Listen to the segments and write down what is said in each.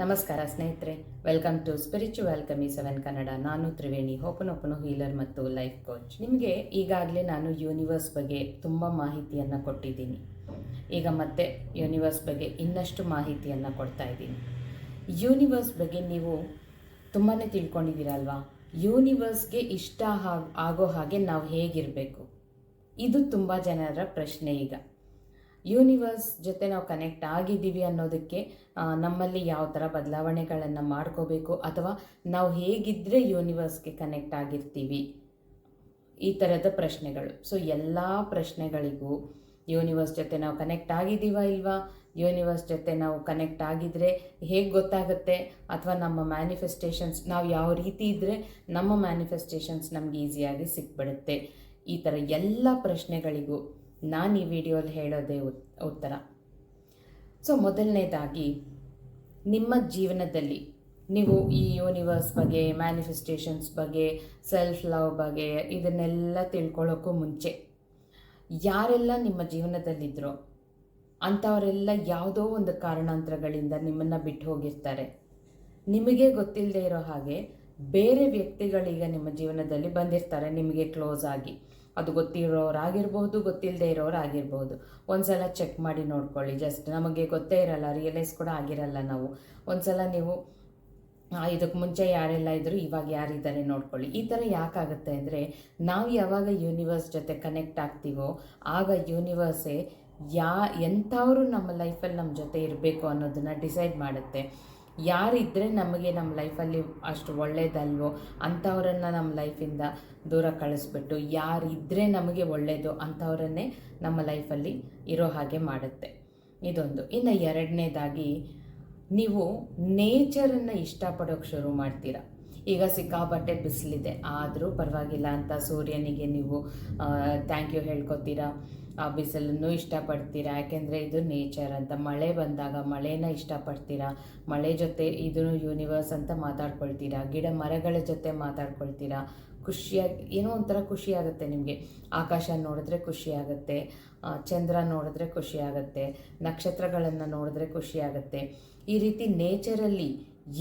ನಮಸ್ಕಾರ ಸ್ನೇಹಿತರೆ welcome to spiritual kami seven Kannada ನಾನು ತ್ರಿವೇಣಿ ಓಪನು ಹೀಲರ್ ಮತ್ತು ಲೈಫ್ ಕೋಚ್ ನಿಮಗೆ ಈಗಾಗಲೇ ನಾನು ಯೂನಿವರ್ಸ್ ಬಗ್ಗೆ ತುಂಬ ಮಾಹಿತಿಯನ್ನು ಕೊಟ್ಟಿದ್ದೀನಿ. ಈಗ ಮತ್ತೆ ಯೂನಿವರ್ಸ್ ಬಗ್ಗೆ ಇನ್ನಷ್ಟು ಮಾಹಿತಿಯನ್ನು ಕೊಡ್ತಾ ಇದ್ದೀನಿ. ಯೂನಿವರ್ಸ್ ಬಗ್ಗೆ ನೀವು ತುಂಬಾ ತಿಳ್ಕೊಂಡಿದ್ದೀರಲ್ವಾ ಯೂನಿವರ್ಸ್ಗೆ ಇಷ್ಟ ಆಗೋ ಹಾಗೆ ನಾವು ಹೇಗಿರಬೇಕು? ಇದು ತುಂಬ ಜನರ ಪ್ರಶ್ನೆ ಈಗ. ಯೂನಿವರ್ಸ್ ಜೊತೆ ನಾವು ಕನೆಕ್ಟ್ ಆಗಿದ್ದೀವಿ ಅನ್ನೋದಕ್ಕೆ ನಮ್ಮಲ್ಲಿ ಯಾವ ಥರ ಬದಲಾವಣೆಗಳನ್ನು ಮಾಡ್ಕೋಬೇಕು ಅಥವಾ ನಾವು ಹೇಗಿದ್ದರೆ ಯೂನಿವರ್ಸ್ಗೆ ಕನೆಕ್ಟ್ ಆಗಿರ್ತೀವಿ? ಈ ಥರದ ಪ್ರಶ್ನೆಗಳು. ಸೊ ಎಲ್ಲ ಪ್ರಶ್ನೆಗಳಿಗೂ ಯೂನಿವರ್ಸ್ ಜೊತೆ ನಾವು ಕನೆಕ್ಟ್ ಆಗಿದ್ದೀವ ಇಲ್ವಾ? ಯೂನಿವರ್ಸ್ ಜೊತೆ ನಾವು ಕನೆಕ್ಟ್ ಆಗಿದ್ರೆ ಹೇಗೆ ಗೊತ್ತಾಗುತ್ತೆ? ಅಥವಾ ನಮ್ಮ ಮ್ಯಾನಿಫೆಸ್ಟೇಷನ್ಸ್ ನಾವು ಯಾವ ರೀತಿ ಇದ್ದರೆ ನಮ್ಮ ಮ್ಯಾನಿಫೆಸ್ಟೇಷನ್ಸ್ ನಮ್ಗೆ ಈಸಿಯಾಗಿ ಸಿಕ್ಬಿಡುತ್ತೆ? ಈ ಥರ ಎಲ್ಲ ಪ್ರಶ್ನೆಗಳಿಗೂ ನಾನು ಈ ವಿಡಿಯೋಲಿ ಹೇಳೋದೇ ಉತ್- ಉತ್ತರ. ಸೊ ಮೊದಲನೇದಾಗಿ, ನಿಮ್ಮ ಜೀವನದಲ್ಲಿ ನೀವು ಈ ಯೂನಿವರ್ಸ್ ಬಗ್ಗೆ ಮ್ಯಾನಿಫೆಸ್ಟೇಷನ್ಸ್ ಬಗ್ಗೆ ಸೆಲ್ಫ್ ಲವ್ ಬಗ್ಗೆ ಇದನ್ನೆಲ್ಲ ತಿಳ್ಕೊಳ್ಳೋಕ್ಕೂ ಮುಂಚೆ, ಯಾರೆಲ್ಲ ನಿಮ್ಮ ಜೀವನದಲ್ಲಿದ್ದರೋ ಅಂಥವರೆಲ್ಲ ಯಾವುದೋ ಒಂದು ಕಾರಣಾಂತರಗಳಿಂದ ನಿಮ್ಮನ್ನು ಬಿಟ್ಟು ಹೋಗಿರ್ತಾರೆ. ನಿಮಗೆ ಗೊತ್ತಿಲ್ಲದೆ ಇರೋ ಹಾಗೆ ಬೇರೆ ವ್ಯಕ್ತಿಗಳೀಗ ನಿಮ್ಮ ಜೀವನದಲ್ಲಿ ಬಂದಿರ್ತಾರೆ, ನಿಮಗೆ ಕ್ಲೋಸ್ ಆಗಿ. ಅದು ಗೊತ್ತಿರೋರಾಗಿರ್ಬೋದು ಗೊತ್ತಿಲ್ಲದೆ ಇರೋರಾಗಿರ್ಬೋದು. ಒಂದ್ಸಲ ಚೆಕ್ ಮಾಡಿ ನೋಡ್ಕೊಳ್ಳಿ. ಜಸ್ಟ್ ನಮಗೆ ಗೊತ್ತೇ ಇರಲ್ಲ ರಿಯಲೈಸ್ ಕೂಡ ಆಗಿರಲ್ಲ ನಾವು. ಒಂದ್ಸಲ ನೀವು ಇದಕ್ಕೆ ಮುಂಚೆ ಯಾರೆಲ್ಲ ಇದ್ರು, ಇವಾಗ ಯಾರಿದ್ದಾರೆ ನೋಡ್ಕೊಳ್ಳಿ. ಈ ಥರ ಯಾಕಾಗುತ್ತೆ ಅಂದರೆ, ನಾವು ಯಾವಾಗ ಯೂನಿವರ್ಸ್ ಜೊತೆ ಕನೆಕ್ಟ್ ಆಗ್ತೀವೋ, ಆಗ ಯೂನಿವರ್ಸೇ ಯಾ, ಎಂಥವರು ನಮ್ಮ ಲೈಫಲ್ಲಿ ನಮ್ಮ ಜೊತೆ ಇರಬೇಕು ಅನ್ನೋದನ್ನು ಡಿಸೈಡ್ ಮಾಡುತ್ತೆ. ಯಾರಿದ್ದರೆ ನಮಗೆ ನಮ್ಮ ಲೈಫಲ್ಲಿ ಅಷ್ಟು ಒಳ್ಳೆಯದಲ್ವೋ ಅಂಥವರನ್ನು ನಮ್ಮ ಲೈಫಿಂದ ದೂರ ಕಳಿಸ್ಬಿಟ್ಟು ಯಾರಿದ್ದರೆ ನಮಗೆ ಒಳ್ಳೆಯದು ಅಂಥವ್ರನ್ನೇ ನಮ್ಮ ಲೈಫಲ್ಲಿ ಇರೋ ಹಾಗೆ ಮಾಡುತ್ತೆ. ಇದೊಂದು. ಇನ್ನು ಎರಡನೇದಾಗಿ, ನೀವು ನೇಚರನ್ನು ಇಷ್ಟಪಡೋಕ್ಕೆ ಶುರು ಮಾಡ್ತೀರಾ. ಈಗ ಸಿಕ್ಕಾಪಟ್ಟೆ ಬಿಸಿಲಿದೆ, ಆದರೂ ಪರವಾಗಿಲ್ಲ ಅಂತ ಸೂರ್ಯನಿಗೆ ನೀವು ಥ್ಯಾಂಕ್ ಯು ಹೇಳ್ಕೊತೀರಾ. ಆ ಬಿಸಿಲನ್ನು ಇಷ್ಟಪಡ್ತೀರಾ? ಯಾಕೆಂದರೆ ಇದು ನೇಚರ್ ಅಂತ. ಮಳೆ ಬಂದಾಗ ಮಳೆನ ಇಷ್ಟಪಡ್ತೀರಾ? ಮಳೆ ಜೊತೆ ಇದನ್ನು ಯೂನಿವರ್ಸ್ ಅಂತ ಮಾತಾಡ್ಕೊಳ್ತೀರಾ? ಗಿಡ ಮರಗಳ ಜೊತೆ ಮಾತಾಡ್ಕೊಳ್ತೀರಾ? ಖುಷಿಯಾಗಿ ಏನೋ ಒಂಥರ ಖುಷಿ ಆಗುತ್ತೆ ನಿಮಗೆ. ಆಕಾಶ ನೋಡಿದ್ರೆ ಖುಷಿ ಆಗುತ್ತೆ ಚಂದ್ರ ನೋಡಿದ್ರೆ ಖುಷಿ ಆಗುತ್ತೆ, ನಕ್ಷತ್ರಗಳನ್ನು ನೋಡಿದ್ರೆ ಖುಷಿ ಆಗುತ್ತೆ. ಈ ರೀತಿ ನೇಚರಲ್ಲಿ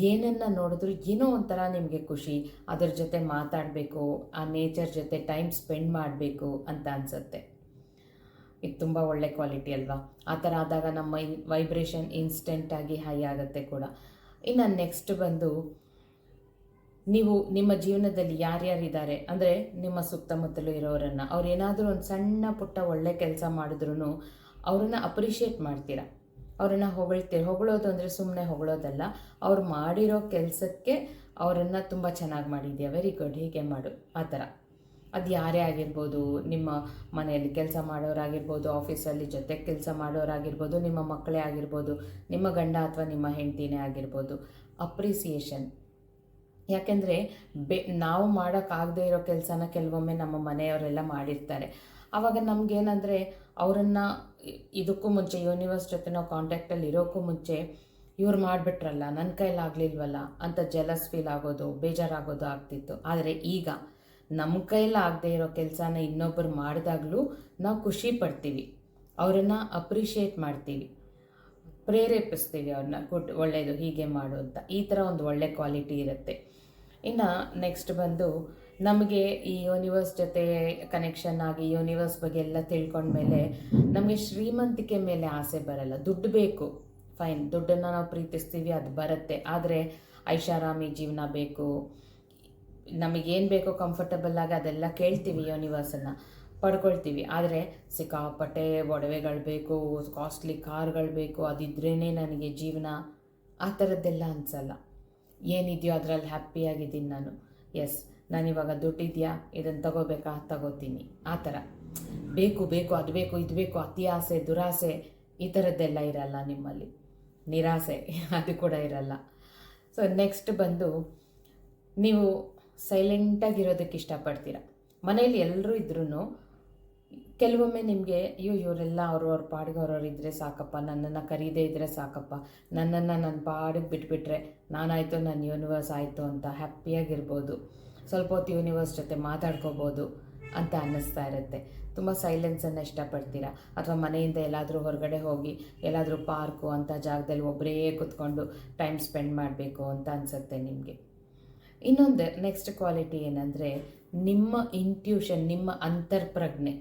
ಏನನ್ನು ನೋಡಿದ್ರು ಏನೋ ಒಂಥರ ನಿಮಗೆ ಖುಷಿ. ಅದರ ಜೊತೆ ಮಾತಾಡಬೇಕು, ಆ ನೇಚರ್ ಜೊತೆ ಟೈಮ್ ಸ್ಪೆಂಡ್ ಮಾಡಬೇಕು ಅಂತ ಅನಿಸುತ್ತೆ. ಇದು ತುಂಬ ಒಳ್ಳೆ ಕ್ವಾಲಿಟಿ ಅಲ್ವಾ? ಆ ಥರ ಆದಾಗ ನಮ್ಮ ವೈಬ್ರೇಷನ್ ಇನ್ಸ್ಟೆಂಟಾಗಿ ಹೈ ಆಗುತ್ತೆ ಕೂಡ. ಇನ್ನು ನೆಕ್ಸ್ಟ್ ಬಂದು, ನೀವು ನಿಮ್ಮ ಜೀವನದಲ್ಲಿ ಯಾರ್ಯಾರಿದ್ದಾರೆ? ಅಂದರೆ ನಿಮ್ಮ ಸುತ್ತಮುತ್ತಲು ಇರೋರನ್ನು. ಅವ್ರು ಏನಾದರೂ ಒಂದು ಸಣ್ಣ ಪುಟ್ಟ ಒಳ್ಳೆ ಕೆಲಸ ಮಾಡಿದ್ರು ಅವ್ರನ್ನ ಅಪ್ರಿಷಿಯೇಟ್ ಮಾಡ್ತೀರಾ? ಅವ್ರನ್ನ ಹೊಗಳ್ತೀರ? ಹೊಗಳೋದು ಅಂದರೆ ಸುಮ್ಮನೆ ಹೊಗಳೋದಲ್ಲ. ಅವ್ರು ಮಾಡಿರೋ ಕೆಲಸಕ್ಕೆ ಅವರನ್ನು ತುಂಬ ಚೆನ್ನಾಗಿ ಮಾಡಿದ್ಯಾ ವೆರಿ ಗುಡ್ ಹೀಗೆ ಮಾಡು. ಆ ಥರ. ಅದು ಯಾರೇ ಆಗಿರ್ಬೋದು, ನಿಮ್ಮ ಮನೆಯಲ್ಲಿ ಕೆಲಸ ಮಾಡೋರಾಗಿರ್ಬೋದು, ಆಫೀಸಲ್ಲಿ ಜೊತೆಗೆ ಕೆಲಸ ಮಾಡೋರಾಗಿರ್ಬೋದು, ನಿಮ್ಮ ಮಕ್ಕಳೇ ಆಗಿರ್ಬೋದು, ನಿಮ್ಮ ಗಂಡ ಅಥವಾ ನಿಮ್ಮ ಹೆಂಡತಿನೇ ಆಗಿರ್ಬೋದು, ಅಪ್ರಿಸಿಯೇಷನ್. ಯಾಕೆಂದರೆ ಬೆ, ನಾವು ಮಾಡೋಕ್ಕಾಗದೇ ಇರೋ ಕೆಲಸನ ಕೆಲವೊಮ್ಮೆ ನಮ್ಮ ಮನೆಯವರೆಲ್ಲ ಮಾಡಿರ್ತಾರೆ. ಆವಾಗ ನಮಗೇನಂದರೆ ಅವರನ್ನು ಇದಕ್ಕೂ ಮುಂಚೆ, ಯೂನಿವರ್ಸ್ ಜೊತೆ ನಾವು ಕಾಂಟ್ಯಾಕ್ಟಲ್ಲಿ ಇರೋಕ್ಕೂ ಮುಂಚೆ ಇವ್ರು ಮಾಡಿಬಿಟ್ರಲ್ಲ ನನ್ನ ಕೈಲಾಗಲಿಲ್ವಲ್ಲ ಅಂತ ಜಲಸ್ ಫೀಲ್ ಆಗೋದು, ಬೇಜಾರಾಗೋದು ಆಗ್ತಿತ್ತು. ಆದರೆ ಈಗ ನಮ್ಮ ಕೈಲಿ ಆಗದೆ ಇರೋ ಕೆಲಸನ ಇನ್ನೊಬ್ಬರು ಮಾಡಿದಾಗಲೂ ನಾವು ಖುಷಿ ಪಡ್ತೀವಿ. ಅವರನ್ನು ಅಪ್ರಿಷಿಯೇಟ್ ಮಾಡ್ತೀವಿ. ಪ್ರೇರೇಪಿಸ್ತೀವಿ ಅವ್ರನ್ನ ಕೊಟ್ಟು ಒಳ್ಳೆಯದು ಹೀಗೆ ಮಾಡು ಅಂತ. ಈ ಥರ ಒಂದು ಒಳ್ಳೆ ಕ್ವಾಲಿಟಿ ಇರುತ್ತೆ. ಇನ್ನು ನೆಕ್ಸ್ಟ್ ಬಂದು ನಮಗೆ ಈ ಯೂನಿವರ್ಸ್ ಜೊತೆ ಕನೆಕ್ಷನ್ ಆಗಿ ಯೂನಿವರ್ಸ್ ಬಗ್ಗೆ ಎಲ್ಲ ತಿಳ್ಕೊಂಡ್ಮೇಲೆ ನಮಗೆ ಶ್ರೀಮಂತಿಕೆ ಮೇಲೆ ಆಸೆ ಬರಲ್ಲ. ದುಡ್ಡು ಬೇಕು. ಫೈನ್, ದುಡ್ಡನ್ನು ನಾವು ಪ್ರೀತಿಸ್ತೀವಿ, ಅದು ಬರುತ್ತೆ. ಆದರೆ ಐಷಾರಾಮಿ ಜೀವನ ಬೇಕು. ನಮಗೇನು ಬೇಕೋ ಕಂಫರ್ಟಬಲ್ ಆಗಿ ಅದೆಲ್ಲ ಕೇಳ್ತೀವಿ ಯೂನಿವರ್ಸನ್ನು ಪಡ್ಕೊಳ್ತೀವಿ. ಆದರೆ ಸಿಕ್ಕಾಪಟ್ಟೆ ಒಡವೆಗಳು ಬೇಕು ಕಾಸ್ಟ್ಲಿ ಕಾರ್ಗಳು ಬೇಕು ಅದಿದ್ರೇ ನನಗೆ ಜೀವನ ಆ ಥರದ್ದೆಲ್ಲ ಅನಿಸಲ್ಲ. ಏನಿದೆಯೋ ಅದರಲ್ಲಿ ಹ್ಯಾಪಿಯಾಗಿದ್ದೀನಿ ನಾನು. ಎಸ್ ನಾನಿವಾಗ ದುಡ್ಡಿದೆಯಾ ಇದನ್ನು ತಗೋಬೇಕಾ? ತಗೋತೀನಿ. ಆ ಥರ. ಬೇಕು ಬೇಕು, ಅದು ಬೇಕು, ಇದು ಬೇಕು, ಅತಿ ಆಸೆ, ದುರಾಸೆ, ಈ ಥರದ್ದೆಲ್ಲ ಇರಲ್ಲ ನಿಮ್ಮಲ್ಲಿ. ನಿರಾಸೆ, ಅದು ಕೂಡ ಇರಲ್ಲ. ಸೊ ನೆಕ್ಸ್ಟ್ ಬಂದು ನೀವು ಸೈಲೆಂಟಾಗಿರೋದಕ್ಕೆ ಇಷ್ಟಪಡ್ತೀರ? ಮನೇಲಿ ಎಲ್ಲರೂ ಇದ್ರೂ ಕೆಲವೊಮ್ಮೆ ನಿಮಗೆ, ಅಯ್ಯೋ, ಇವರೆಲ್ಲ ಅವ್ರವ್ರ ಪಾಡಿಗೆ ಅವ್ರವ್ರು ಇದ್ದರೆ ಸಾಕಪ್ಪ, ನನ್ನನ್ನು ಕರೀದೇ ಇದ್ದರೆ ಸಾಕಪ್ಪ, ನನ್ನನ್ನು ನನ್ನ ಪಾಡಿಗೆ ಬಿಟ್ಬಿಟ್ರೆ ನಾನಾಯಿತು ನನ್ನ ಯೂನಿವರ್ಸ್ ಆಯಿತು ಅಂತ ಹ್ಯಾಪಿಯಾಗಿರ್ಬೋದು ಸ್ವಲ್ಪ ಹೊತ್ತು ಯೂನಿವರ್ಸ್ ಜೊತೆ ಮಾತಾಡ್ಕೋಬೋದು ಅಂತ ಅನ್ನಿಸ್ತಾ ಇರುತ್ತೆ. ತುಂಬ ಸೈಲೆನ್ಸನ್ನು ಇಷ್ಟಪಡ್ತೀರಾ? ಅಥವಾ ಮನೆಯಿಂದ ಎಲ್ಲಾದರೂ ಹೊರಗಡೆ ಹೋಗಿ ಎಲ್ಲಾದರೂ ಪಾರ್ಕು ಅಂಥ ಜಾಗದಲ್ಲಿ ಒಬ್ಬರೇ ಕೂತ್ಕೊಂಡು ಟೈಮ್ ಸ್ಪೆಂಡ್ ಮಾಡಬೇಕು ಅಂತ ಅನಿಸುತ್ತೆ ನಿಮಗೆ? ಇನ್ನೊಂದು ನೆಕ್ಸ್ಟ್ ಕ್ವಾಲಿಟಿ ಏನಂದರೆ ನಿಮ್ಮ ಇಂಟ್ಯೂಷನ್ ನಿಮ್ಮ ಅಂತರ್ಪ್ರಜ್ಞೆ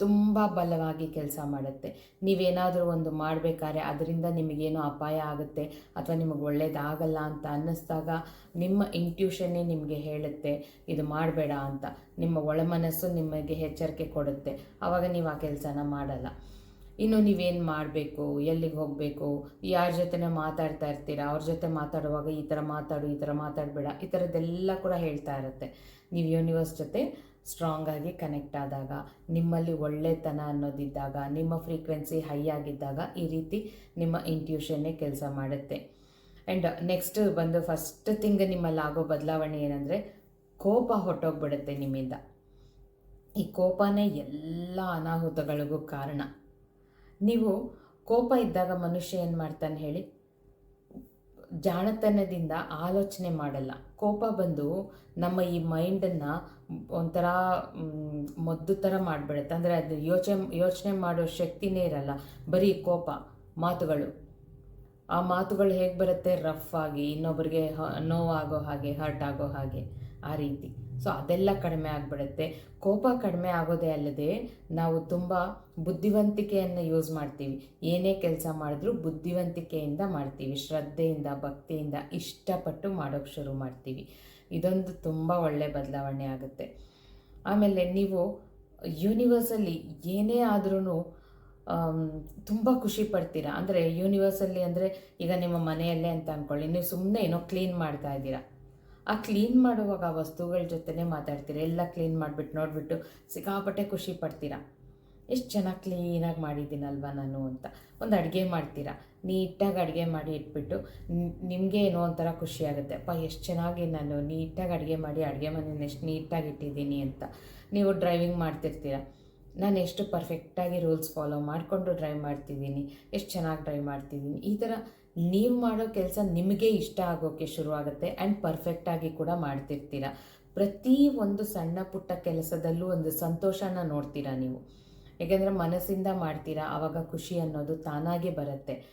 ತುಂಬ ಬಲವಾಗಿ ಕೆಲಸ ಮಾಡುತ್ತೆ. ನೀವೇನಾದರೂ ಒಂದು ಮಾಡಬೇಕಾದ್ರೆ ಅದರಿಂದ ನಿಮಗೇನೋ ಅಪಾಯ ಆಗುತ್ತೆ ಅಥವಾ ನಿಮಗೆ ಒಳ್ಳೇದಾಗಲ್ಲ ಅಂತ ಅನ್ನಿಸ್ದಾಗ ನಿಮ್ಮ ಇಂಟ್ಯೂಷನ್ನೇ ನಿಮಗೆ ಹೇಳುತ್ತೆ, ಇದು ಮಾಡಬೇಡ ಅಂತ. ನಿಮ್ಮ ಒಳಮನಸ್ಸು ನಿಮಗೆ ಎಚ್ಚರಿಕೆ ಕೊಡುತ್ತೆ. ಆವಾಗ ನೀವು ಆ ಕೆಲಸನ ಮಾಡಲ್ಲ. ಇನ್ನು ನೀವೇನು ಮಾಡಬೇಕು? ಎಲ್ಲಿಗೆ ಹೋಗಬೇಕು? ಯಾರ ಜೊತೆನೇ ಮಾತಾಡ್ತಾ ಇರ್ತೀರಾ? ಅವ್ರ ಜೊತೆ ಮಾತಾಡುವಾಗ ಈ ಥರ ಮಾತಾಡು, ಈ ಥರ ಮಾತಾಡಬೇಡ, ಈ ಥರದ್ದೆಲ್ಲ ಕೂಡ ಹೇಳ್ತಾ ಇರುತ್ತೆ. ನೀವು ಯೂನಿವರ್ಸ್ ಜೊತೆ ಸ್ಟ್ರಾಂಗ್ ಆಗಿ ಕನೆಕ್ಟ್ ಆದಾಗ, ನಿಮ್ಮಲ್ಲಿ ಒಳ್ಳೆತನ ಅನ್ನೋದಿದ್ದಾಗ, ನಿಮ್ಮ ಫ್ರೀಕ್ವೆನ್ಸಿ ಹೈ ಆಗಿದ್ದಾಗ ಈ ರೀತಿ ನಿಮ್ಮ ಇಂಟ್ಯೂಷನ್ನೇ ಕೆಲಸ ಮಾಡುತ್ತೆ. ಆ್ಯಂಡ್ ನೆಕ್ಸ್ಟ್ ಬಂದು ಫಸ್ಟ್ ಥಿಂಗ್ ನಿಮ್ಮಲ್ಲಿ ಆಗೋ ಬದಲಾವಣೆ ಏನಂದರೆ, ಕೋಪ ಹೊಟ್ಟೋಗ್ಬಿಡುತ್ತೆ ನಿಮ್ಮಿಂದ. ಈ ಕೋಪನೇ ಎಲ್ಲ ಅನಾಹುತಗಳಿಗೂ ಕಾರಣ. ನೀವು ಕೋಪ ಇದ್ದಾಗ ಮನುಷ್ಯ ಏನು ಮಾಡ್ತಾನೆ ಹೇಳಿ? ಜಾಣತನದಿಂದ ಆಲೋಚನೆ ಮಾಡಲ್ಲ. ಕೋಪ ಬಂದು ನಮ್ಮ ಈ ಮೈಂಡನ್ನು ಒಂಥರ ಮದ್ದು ಥರ ಮಾಡಿಬಿಡುತ್ತೆ. ಅಂದರೆ ಅದು ಯೋಚನೆ ಯೋಚನೆ ಮಾಡೋ ಶಕ್ತಿನೇ ಇರಲ್ಲ. ಬರೀ ಕೋಪ, ಮಾತುಗಳು. ಆ ಮಾತುಗಳು ಹೇಗೆ ಬರುತ್ತೆ? ರಫ್ ಆಗಿ ಇನ್ನೊಬ್ಬರಿಗೆ ನೋವಾಗೋ ಹಾಗೆ ಹರ್ಟ್ ಆಗೋ ಹಾಗೆ, ಆ ರೀತಿ. ಸೊ ಅದೆಲ್ಲ ಕಡಿಮೆ ಆಗಿಬಿಡುತ್ತೆ. ಕೋಪ ಕಡಿಮೆ ಆಗೋದೇ ಅಲ್ಲದೆ ನಾವು ತುಂಬ ಬುದ್ಧಿವಂತಿಕೆಯನ್ನು ಯೂಸ್ ಮಾಡ್ತೀವಿ. ಏನೇ ಕೆಲಸ ಮಾಡಿದ್ರೂ ಬುದ್ಧಿವಂತಿಕೆಯಿಂದ ಮಾಡ್ತೀವಿ. ಶ್ರದ್ಧೆಯಿಂದ, ಭಕ್ತಿಯಿಂದ ಇಷ್ಟಪಟ್ಟು ಮಾಡೋಕ್ಕೆ ಶುರು ಮಾಡ್ತೀವಿ. ಇದೊಂದು ತುಂಬ ಒಳ್ಳೆಯ ಬದಲಾವಣೆ ಆಗುತ್ತೆ. ಆಮೇಲೆ ನೀವು ಯೂನಿವರ್ಸಲ್ಲಿ ಏನೇ ಆದ್ರೂ ತುಂಬ ಖುಷಿ ಪಡ್ತೀರಾ? ಅಂದರೆ ಯೂನಿವರ್ಸಲ್ಲಿ ಅಂದರೆ ಈಗ ನಿಮ್ಮ ಮನೆಯಲ್ಲೇ ಅಂತ ಅಂದ್ಕೊಳ್ಳಿ ನೀವು ಸುಮ್ಮನೆ ಏನೋ ಕ್ಲೀನ್ ಮಾಡ್ತಾ ಇದ್ದೀರಾ. ಆ ಕ್ಲೀನ್ ಮಾಡುವಾಗ ಆ ವಸ್ತುಗಳ ಜೊತೆನೇ ಮಾತಾಡ್ತೀರಾ, ಎಲ್ಲ ಕ್ಲೀನ್ ಮಾಡಿಬಿಟ್ಟು ನೋಡಿಬಿಟ್ಟು ಸಿಕ್ಕಾಪಟ್ಟೆ ಖುಷಿ ಪಡ್ತೀರಾ? ಎಷ್ಟು ಚೆನ್ನಾಗಿ ಕ್ಲೀನಾಗಿ ಮಾಡಿದ್ದೀನಲ್ವಾ ನಾನು ಅಂತ. ಒಂದು ಅಡುಗೆ ಮಾಡ್ತೀರಾ? ನೀಟಾಗಿ ಅಡುಗೆ ಮಾಡಿ ಇಟ್ಬಿಟ್ಟು ನಿಮಗೆ ಏನೋ ಒಂಥರ ಖುಷಿ ಆಗುತ್ತೆ. ಅಪ್ಪ, ಎಷ್ಟು ಚೆನ್ನಾಗಿ ನಾನು ನೀಟಾಗಿ ಅಡುಗೆ ಮಾಡಿ, ಅಡುಗೆ ಮನೇನ ಎಷ್ಟು ನೀಟಾಗಿ ಇಟ್ಟಿದ್ದೀನಿ ಅಂತ ನೀವು ಡ್ರೈವಿಂಗ್ ಮಾಡ್ತಿರ್ತೀರ? ನಾನು ಎಷ್ಟು ಪರ್ಫೆಕ್ಟಾಗಿ ರೂಲ್ಸ್ ಫಾಲೋ ಮಾಡಿಕೊಂಡು ಡ್ರೈವ್ ಮಾಡ್ತಿದ್ದೀನಿ, ಎಷ್ಟು ಚೆನ್ನಾಗಿ ಡ್ರೈವ್ ಮಾಡ್ತಿದ್ದೀನಿ. ಈ ಥರ ನೀವು ಮಾಡೋ ಕೆಲಸ ನಿಮಗೆ ಇಷ್ಟ ಆಗೋಕ್ಕೆ ಶುರುವಾಗುತ್ತೆ ಆ್ಯಂಡ್ ಪರ್ಫೆಕ್ಟಾಗಿ ಕೂಡ ಮಾಡ್ತಿರ್ತೀರ. ಪ್ರತಿ ಒಂದು ಸಣ್ಣ ಪುಟ್ಟ ಕೆಲಸದಲ್ಲೂ ಒಂದು ಸಂತೋಷನ ನೋಡ್ತೀರಾ ನೀವು. ಏಕೆಂದರೆ ಮನಸ್ಸಿಂದ ಮಾಡ್ತೀರಾ, ಆವಾಗ ಖುಷಿ ಅನ್ನೋದು ತಾನಾಗೆ ಬರುತ್ತೆ.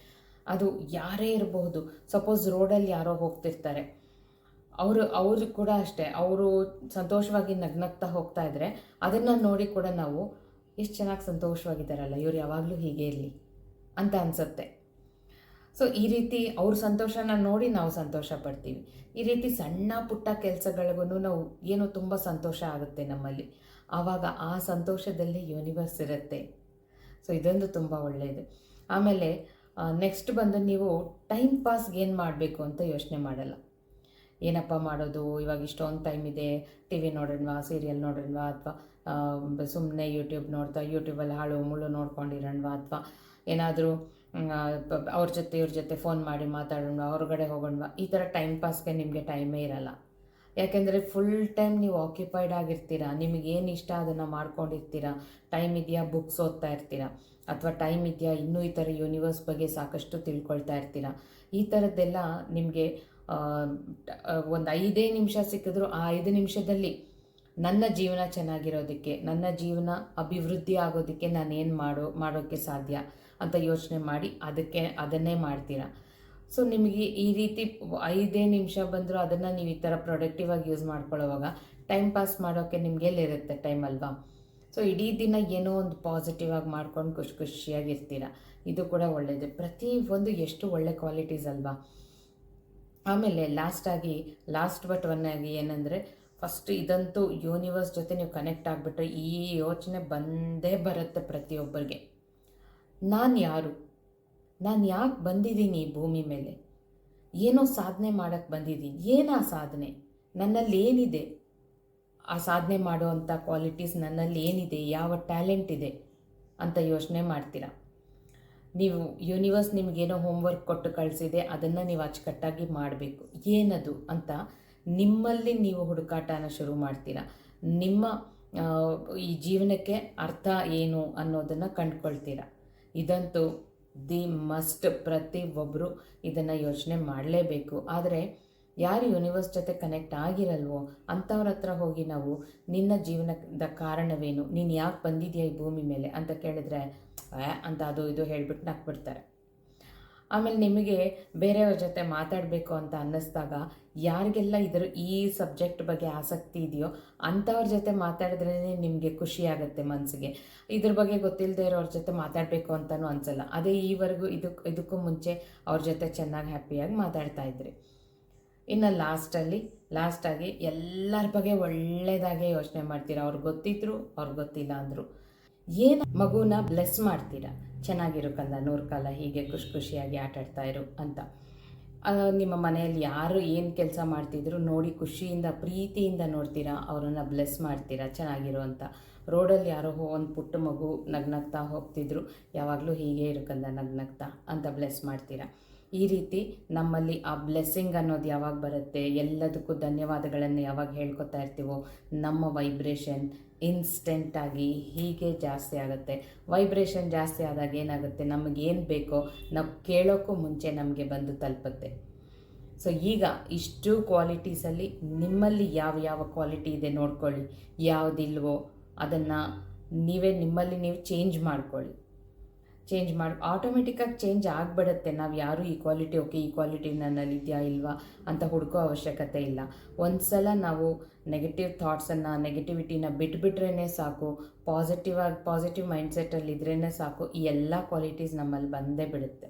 ಅದು ಯಾರೇ ಇರಬಹುದು ಸಪೋಸ್ ರೋಡಲ್ಲಿ ಯಾರೋ ಹೋಗ್ತಿರ್ತಾರೆ. ಅವರು ಅವರು ಕೂಡ ಅಷ್ಟೇ, ಅವರು ಸಂತೋಷವಾಗಿ ನಗ್ನಗ್ತಾ ಹೋಗ್ತಾ ಇದ್ರೆ ಅದನ್ನು ನೋಡಿ ಕೂಡ ನಾವು, ಎಷ್ಟು ಚೆನ್ನಾಗಿ ಸಂತೋಷವಾಗಿದ್ದಾರಲ್ಲ, ಇವ್ರು ಯಾವಾಗಲೂ ಹೀಗೆ ಇರಲಿ ಅಂತ ಅನಿಸುತ್ತೆ. ಸೊ ಈ ರೀತಿ ಅವ್ರ ಸಂತೋಷನ ನೋಡಿ ನಾವು ಸಂತೋಷ ಪಡ್ತೀವಿ. ಈ ರೀತಿ ಸಣ್ಣ ಪುಟ್ಟ ಕೆಲಸಗಳಿಗೂ ನಾವು ಏನೋ ತುಂಬ ಸಂತೋಷ ಆಗುತ್ತೆ ನಮ್ಮಲ್ಲಿ. ಆವಾಗ ಆ ಸಂತೋಷದಲ್ಲಿ ಯೂನಿವರ್ಸ್ ಇರುತ್ತೆ. ಸೊ ಇದೊಂದು ತುಂಬ ಒಳ್ಳೆಯದು ಆಮೇಲೆ ನೆಕ್ಸ್ಟ್ ಬಂದು ನೀವು ಟೈಮ್ ಪಾಸ್ಗೆ ಏನು ಮಾಡಬೇಕು ಅಂತ ಯೋಚನೆ ಮಾಡಲ್ಲ. ಏನಪ್ಪ ಮಾಡೋದು? ಇವಾಗ ಇಷ್ಟೊಂದು ಟೈಮ್ ಇದೆ. ಟಿ ವಿ ನೋಡೋಣವಾ ಸೀರಿಯಲ್ ನೋಡೋಣವಾ ಅಥವಾ ಸುಮ್ಮನೆ ಯೂಟ್ಯೂಬ್ ನೋಡ್ತಾ ಯೂಟ್ಯೂಬಲ್ಲಿ ಹಾಳು, ಮುಳ್ಳು ನೋಡ್ಕೊಂಡಿರೋಣವಾ? ಅಥವಾ, ಏನಾದರೂ ಅವ್ರ ಜೊತೆ, ಇವ್ರ ಜೊತೆ ಫೋನ್ ಮಾಡಿ ಮಾತಾಡೋಣ ಹೊರಗಡೆ ಹೋಗೋಣ, ಈ ಥರ ಟೈಮ್ ಪಾಸ್ಗೆ ನಿಮಗೆ ಟೈಮೇ ಇರಲ್ಲ. ಯಾಕೆಂದರೆ ಫುಲ್ ಟೈಮ್ ನೀವು ಆಕ್ಯುಪೈಡ್ ಆಗಿರ್ತೀರಾ, ನಿಮಗೆ ಏನು ಇಷ್ಟ ಅದನ್ನು ಮಾಡ್ಕೊಂಡಿರ್ತೀರಾ ಟೈಮ್ ಇದೆಯಾ ಬುಕ್ಸ್ ಓದ್ತಾ ಇರ್ತೀರಾ, ಅಥವಾ ಟೈಮ್ ಇದೆಯಾ ಇನ್ನೂ ಈ ಥರ ಯೂನಿವರ್ಸ್ ಬಗ್ಗೆ ಸಾಕಷ್ಟು ತಿಳ್ಕೊಳ್ತಾ ಇರ್ತೀರಾ, ಈ ಥರದ್ದೆಲ್ಲ ನಿಮಗೆ ಒಂದು ಐದೇ ನಿಮಿಷ ಸಿಕ್ಕಿದ್ರು ಆ ಐದು ನಿಮಿಷದಲ್ಲಿ ನನ್ನ ಜೀವನ ಚೆನ್ನಾಗಿರೋದಕ್ಕೆ, ನನ್ನ ಜೀವನ ಅಭಿವೃದ್ಧಿ ಆಗೋದಕ್ಕೆ ನಾನೇನು ಮಾಡೋ ಮಾಡೋಕ್ಕೆ ಸಾಧ್ಯ? ಅಂತ ಯೋಚನೆ ಮಾಡಿ ಅದಕ್ಕೆ, ಅದನ್ನೇ ಮಾಡ್ತೀರಾ? ಸೊ ನಿಮಗೆ ಈ ರೀತಿ ಐದೇ ನಿಮಿಷ ಬಂದರೂ ಅದನ್ನು ನೀವು ಈ ಥರ ಪ್ರೊಡಕ್ಟಿವ್ ಆಗಿ ಯೂಸ್ ಮಾಡ್ಕೊಳ್ಳೋವಾಗ ಟೈಮ್ ಪಾಸ್ ಮಾಡೋಕ್ಕೆ ನಿಮಗೆ ಎಲ್ಲಿರುತ್ತೆ ಟೈಮ್ ಅಲ್ವಾ? ಸೊ ಇಡೀ ದಿನ ಏನೋ ಒಂದು ಪಾಸಿಟಿವ್ ಆಗಿ ಮಾಡ್ಕೊಂಡು ಖುಷಿ ಖುಷಿಯಾಗಿರ್ತೀರ ಇದು ಕೂಡ ಒಳ್ಳೆಯದು ಪ್ರತಿ ಒಂದು ಎಷ್ಟು ಒಳ್ಳೆ ಕ್ವಾಲಿಟೀಸ್ ಅಲ್ವಾ? ಆಮೇಲೆ ಲಾಸ್ಟಾಗಿ ಲಾಸ್ಟ್ ಬಟ್ ಒನ್ ಆಗಿ ಏನಂದರೆ ಫಸ್ಟ್ ಇದಂತೂ ಯೂನಿವರ್ಸ್ ಜೊತೆ ನೀವು ಕನೆಕ್ಟ್ ಆಗಿಬಿಟ್ರೆ ಈ ಯೋಚನೆ ಬಂದೇ ಬರುತ್ತೆ ಪ್ರತಿಯೊಬ್ಬರಿಗೆ. ನಾನು ಯಾರು? ನಾನು ಯಾಕೆ ಬಂದಿದ್ದೀನಿ ಈ ಭೂಮಿ ಮೇಲೆ? ಏನೋ ಸಾಧನೆ ಮಾಡೋಕ್ಕೆ ಬಂದಿದ್ದೀನಿ. ಆ ಸಾಧನೆ? ನನ್ನಲ್ಲಿ ಏನಿದೆ? ಆ ಸಾಧನೆ ಮಾಡುವಂಥ ಕ್ವಾಲಿಟೀಸ್ ನನ್ನಲ್ಲಿ ಏನಿದೆ? ಯಾವ ಟ್ಯಾಲೆಂಟ್ ಇದೆ? ಅಂತ ಯೋಚನೆ ಮಾಡ್ತೀರಾ? ನೀವು ಯೂನಿವರ್ಸ್ ನಿಮಗೇನೋ ಹೋಮ್ವರ್ಕ್ ಕೊಟ್ಟು ಕಳಿಸಿದೆ, ಅದನ್ನು ನೀವು ಅಚ್ಚುಕಟ್ಟಾಗಿ ಮಾಡಬೇಕು. ಏನದು ಅಂತ ನಿಮ್ಮಲ್ಲಿ ನೀವು ಹುಡುಕಾಟನ ಶುರು ಮಾಡ್ತೀರಾ? ನಿಮ್ಮ ಈ ಜೀವನಕ್ಕೆ ಅರ್ಥ ಏನು ಅನ್ನೋದನ್ನು ಕಂಡುಕೊಳ್ತೀರಾ? ಇದಂತೂ ದಿ ಮಸ್ಟ್ ಪ್ರತಿ ಒಬ್ಬರು ಇದನ್ನು ಯೋಚನೆ ಮಾಡಲೇಬೇಕು. ಆದರೆ ಯಾರು ಯೂನಿವರ್ಸ್ ಜೊತೆ ಕನೆಕ್ಟ್ ಆಗಿರಲ್ವೋ ಅಂಥವ್ರ ಹತ್ರ ಹೋಗಿ ನಾವು ನಿನ್ನ ಜೀವನದ ಕಾರಣವೇನು? ನೀನು ಯಾಕೆ ಬಂದಿದೆಯಾ ಈ ಭೂಮಿ ಮೇಲೆ? ಅಂತ ಕೇಳಿದ್ರೆ ಅಂತ ಅದು ಇದು ಹೇಳ್ಬಿಟ್ಟು ನಕ್ಬಿಡ್ತಾರೆ. ಆಮೇಲೆ ನಿಮಗೆ ಬೇರೆಯವ್ರ ಜೊತೆ ಮಾತಾಡಬೇಕು ಅಂತ ಅನ್ನಿಸ್ದಾಗ ಯಾರಿಗೆಲ್ಲ ಇದರ ಈ ಸಬ್ಜೆಕ್ಟ್ ಬಗ್ಗೆ ಆಸಕ್ತಿ ಇದೆಯೋ ಅಂಥವ್ರ ಜೊತೆ ಮಾತಾಡಿದ್ರೇ ನಿಮಗೆ ಖುಷಿ ಆಗುತ್ತೆ ಮನಸ್ಸಿಗೆ ಇದ್ರ ಬಗ್ಗೆ ಗೊತ್ತಿಲ್ಲದೆ ಇರೋರ ಜೊತೆ ಮಾತಾಡಬೇಕು ಅಂತಲೂ ಅನಿಸಲ್ಲ. ಅದೇ ಈವರೆಗೂ ಇದಕ್ಕೆ ಇದಕ್ಕೂ ಮುಂಚೆ ಅವ್ರ ಜೊತೆ ಚೆನ್ನಾಗಿ ಹ್ಯಾಪಿಯಾಗಿ ಮಾತಾಡ್ತಾ ಇದ್ರಿ. ಇನ್ನು ಲಾಸ್ಟಲ್ಲಿ, ಲಾಸ್ಟಾಗಿ ಎಲ್ಲರ ಬಗ್ಗೆ ಒಳ್ಳೆಯದಾಗೆ ಯೋಚನೆ ಮಾಡ್ತೀರಾ? ಅವ್ರಿಗೆ ಗೊತ್ತಿದ್ರು ಅವ್ರಿಗೆ ಗೊತ್ತಿಲ್ಲ ಅಂದರು. ಏನು ಮಗುನ ಬ್ಲೆಸ್ ಮಾಡ್ತೀರಾ? ಚೆನ್ನಾಗಿರೋ ಕಂದ, ನೂರು ಕಾಲ ಹೀಗೆ ಖುಷಿ ಖುಷಿಯಾಗಿ ಆಟಾಡ್ತಾ ಇರು ಅಂತ. ನಿಮ್ಮ ಮನೆಯಲ್ಲಿ ಯಾರು ಏನು ಕೆಲಸ ಮಾಡ್ತಿದ್ರು ನೋಡಿ ಖುಷಿಯಿಂದ, ಪ್ರೀತಿಯಿಂದ ನೋಡ್ತೀರಾ? ಅವರನ್ನು ಬ್ಲೆಸ್ ಮಾಡ್ತೀರಾ? ಚೆನ್ನಾಗಿರು ಅಂತ. ರೋಡಲ್ಲಿ ಯಾರೋ ಒಂದು ಪುಟ್ಟ ಮಗು ನಗ್ನಗ್ತಾ ಹೋಗ್ತಿದ್ರು. ಯಾವಾಗಲೂ ಹೀಗೆ ಇರು ಕಂದ, ನಗ್ನಗ್ತಾ ಅಂತ ಬ್ಲೆಸ್ ಮಾಡ್ತೀರಾ? ಈ ರೀತಿ ನಮ್ಮಲ್ಲಿ ಆ ಬ್ಲೆಸ್ಸಿಂಗ್ ಅನ್ನೋದು ಯಾವಾಗ ಬರುತ್ತೆ? ಎಲ್ಲದಕ್ಕೂ ಧನ್ಯವಾದಗಳನ್ನು ಯಾವಾಗ ಹೇಳ್ಕೊತಾ ಇರ್ತೀವೋ, ನಮ್ಮ ವೈಬ್ರೇಷನ್ ಇನ್ಸ್ಟೆಂಟಾಗಿ ಹೀಗೆ ಜಾಸ್ತಿ ಆಗುತ್ತೆ. ವೈಬ್ರೇಷನ್ ಜಾಸ್ತಿ ಆದಾಗ ಏನಾಗುತ್ತೆ? ನಮಗೇನು ಬೇಕೋ ನಾವು ಕೇಳೋಕ್ಕೂ ಮುಂಚೆ ನಮಗೆ ಬಂದು ತಲುಪುತ್ತೆ. ಸೊ ಈಗ ಇಷ್ಟು ಕ್ವಾಲಿಟೀಸಲ್ಲಿ ನಿಮ್ಮಲ್ಲಿ ಯಾವ ಯಾವ ಕ್ವಾಲಿಟಿ ಇದೆ ನೋಡ್ಕೊಳ್ಳಿ. ಯಾವುದಿಲ್ವೋ ಅದನ್ನು ನೀವೇ ನಿಮ್ಮಲ್ಲಿ ನೀವು ಚೇಂಜ್ ಮಾಡ್ಕೊಳ್ಳಿ. ಚೇಂಜ್ ಮಾಡಿ ಆಟೋಮೆಟಿಕ್ಕಾಗಿ ಚೇಂಜ್ ಆಗಿಬಿಡುತ್ತೆ. ನಾವು ಯಾರು ಈ ಕ್ವಾಲಿಟಿ ಓಕೆ ಈ ಕ್ವಾಲಿಟಿ ನನ್ನಲ್ಲಿ ಇಲ್ವಾ ಅಂತ ಹುಡುಕೋ ಅವಶ್ಯಕತೆ ಇಲ್ಲ. ಒಂದು ಸಲ ನಾವು ನೆಗೆಟಿವ್ ಥಾಟ್ಸನ್ನು ನೆಗೆಟಿವಿಟಿನ ಬಿಟ್ಬಿಟ್ರೇ ಸಾಕು ಪಾಸಿಟಿವ್ ಆಗಿ ಪಾಸಿಟಿವ್ ಮೈಂಡ್ ಮೈಂಡ್ಸೆಟ್ಟಲ್ಲಿ ಇದ್ರೇ ಸಾಕು, ಈ ಎಲ್ಲ ಕ್ವಾಲಿಟೀಸ್ ನಮ್ಮಲ್ಲಿ ಬಂದೇ ಬಿಡುತ್ತೆ.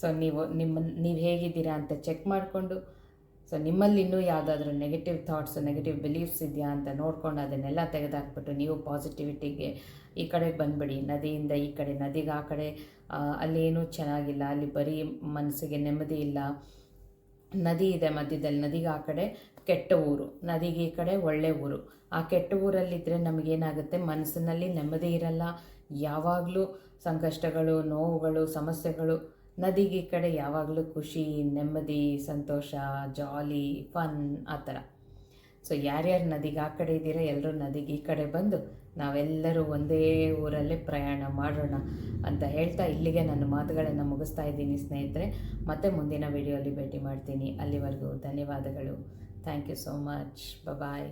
ಸೊ ನೀವು ನಿಮ್ಮ ನೀವು ಹೇಗಿದ್ದೀರಾ ಅಂತ ಚೆಕ್ ಮಾಡಿಕೊಂಡು ಸೊ ನಿಮ್ಮಲ್ಲಿ ಇನ್ನೂ ಯಾವುದಾದ್ರೂ ನೆಗೆಟಿವ್ ಥಾಟ್ಸ್ ನೆಗೆಟಿವ್ ಬಿಲೀಫ್ಸ್ ಇದೆಯಾ ಅಂತ ನೋಡ್ಕೊಂಡು ಅದನ್ನೆಲ್ಲ ತೆಗೆದಾಕ್ಬಿಟ್ಟು ನೀವು ಪಾಸಿಟಿವಿಟಿಗೆ ಈ ಕಡೆಗೆ ಬಂದುಬಿಡಿ. ನದಿಯಿಂದ ಈ ಕಡೆ, ನದಿಗೆ ಆ ಕಡೆ ಅಲ್ಲೇನೂ ಚೆನ್ನಾಗಿಲ್ಲ. ಅಲ್ಲಿ ಬರೀ ಮನಸ್ಸಿಗೆ ನೆಮ್ಮದಿ ಇಲ್ಲ. ನದಿ ಇದೆ ಮಧ್ಯದಲ್ಲಿ, ನದಿಗೆ ಆ ಕಡೆ ಕೆಟ್ಟ ಊರು, ನದಿಗೆ ಈ ಕಡೆ ಒಳ್ಳೆ ಊರು. ಆ ಕೆಟ್ಟ ಊರಲ್ಲಿದ್ದರೆ ನಮಗೇನಾಗುತ್ತೆ? ಮನಸ್ಸಿನಲ್ಲಿ ನೆಮ್ಮದಿ ಇರಲ್ಲ. ಯಾವಾಗಲೂ ಸಂಕಷ್ಟಗಳು, ನೋವುಗಳು, ಸಮಸ್ಯೆಗಳು ನದಿಗೆ ಕಡೆ ಯಾವಾಗಲೂ ಖುಷಿ, ನೆಮ್ಮದಿ, ಸಂತೋಷ ಜಾಲಿ ಫನ್ ಆ ಥರ. ಸೊ ಯಾರ್ಯಾರು ನದಿಗೆ ಆ ಕಡೆ ಇದ್ದೀರಾ ಎಲ್ಲರೂ ನದಿಗೆ ಈ ಕಡೆ ಬಂದು ನಾವೆಲ್ಲರೂ ಒಂದೇ ಊರಲ್ಲೇ ಪ್ರಯಾಣ ಮಾಡೋಣ ಅಂತ ಹೇಳ್ತಾ ಇಲ್ಲಿಗೆ ನನ್ನ ಮಾತುಗಳನ್ನು ಮುಗಿಸ್ತಾ ಇದ್ದೀನಿ ಸ್ನೇಹಿತರೆ. ಮತ್ತೆ ಮುಂದಿನ ವಿಡಿಯೋಲಿ ಭೇಟಿ ಮಾಡ್ತೀನಿ. ಅಲ್ಲಿವರೆಗೂ ಧನ್ಯವಾದಗಳು. Thank you so much bye